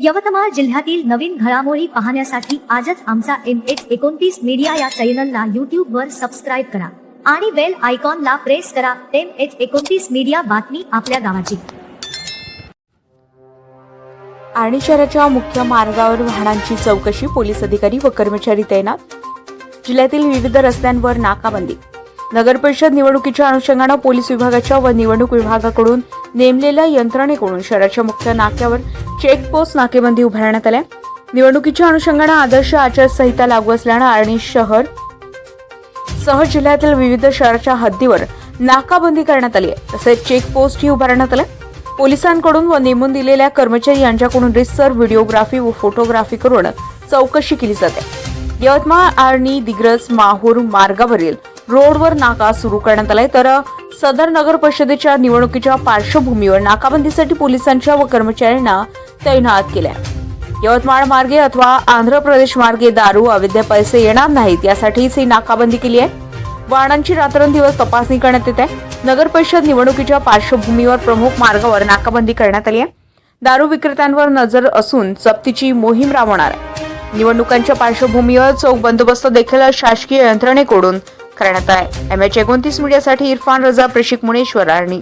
यवतमाळ जिल्ह्यातील नवीन घडामोडी पाहण्यासाठी आजच आमचा एम एच एकोणतीस मीडिया या चॅनलला युट्यूब वर सबस्क्राईब करा आणि बेल आयकॉनला प्रेस करा एम एच एकोणतीस मीडिया बातमी आपल्या गावाची. आणि शहराच्या मुख्य मार्गावर वाहनांची चौकशी पोलीस अधिकारी व कर्मचारी तैनात. जिल्ह्यातील विविध रस्त्यांवर नाकाबंदी. नगरपरिषद निवडणुकीच्या अनुषंगानं पोलीस विभागाच्या व निवडणूक विभागाकडून नेमलेल्या यंत्रणेकडून शहराच्या मुख्य नाक्यावर चेकपोस्ट नाकेबंदी उभारण्यात आल्या. निवडणुकीच्या अनुषंगानं आदर्श आचारसंहिता लागू असल्यानं आणि शहर सह जिल्ह्यातील विविध शहराच्या हद्दीवर नाकाबंदी करण्यात आली आहे. तसेच चेकपोस्टही उभारण्यात आल्या. पोलिसांकडून व नेमून दिलेल्या कर्मचारी यांच्याकडून रिसर व्हिडिओग्राफी व फोटोग्राफी करून चौकशी केली जाते. यवतमाळ आर्णी दिग्रज माहूर मार्गावरील रोडवर नाका सुरू करण्यात आलाय. तर सदर नगर परिषदेच्या निवडणुकीच्या पार्श्वभूमीवर नाकाबंदीसाठी पोलिसांच्या व कर्मचाऱ्यांना तैनात केल्या. यवतमाळ मार्गे अथवा आंध्र प्रदेश मार्गे दारू अवैध पैसे येणार नाहीत यासाठीच ही नाकाबंदी केली आहे. वाहनांची रात्रंदिवस तपासणी करण्यात येत आहे. नगर परिषद निवडणुकीच्या पार्श्वभूमीवर प्रमुख मार्गावर नाकाबंदी करण्यात आली आहे. दारू विक्रेत्यांवर नजर असून जप्तीची मोहीम राबवणार आहे. निवडणुकांच्या पार्श्वभूमीवर चोख बंदोबस्त देखील शासकीय यंत्रणेकडून करण्यात आहे एम एच एकोणतीस मीडियासाठी इरफान रजा प्रशिक मुनेश्वर आणि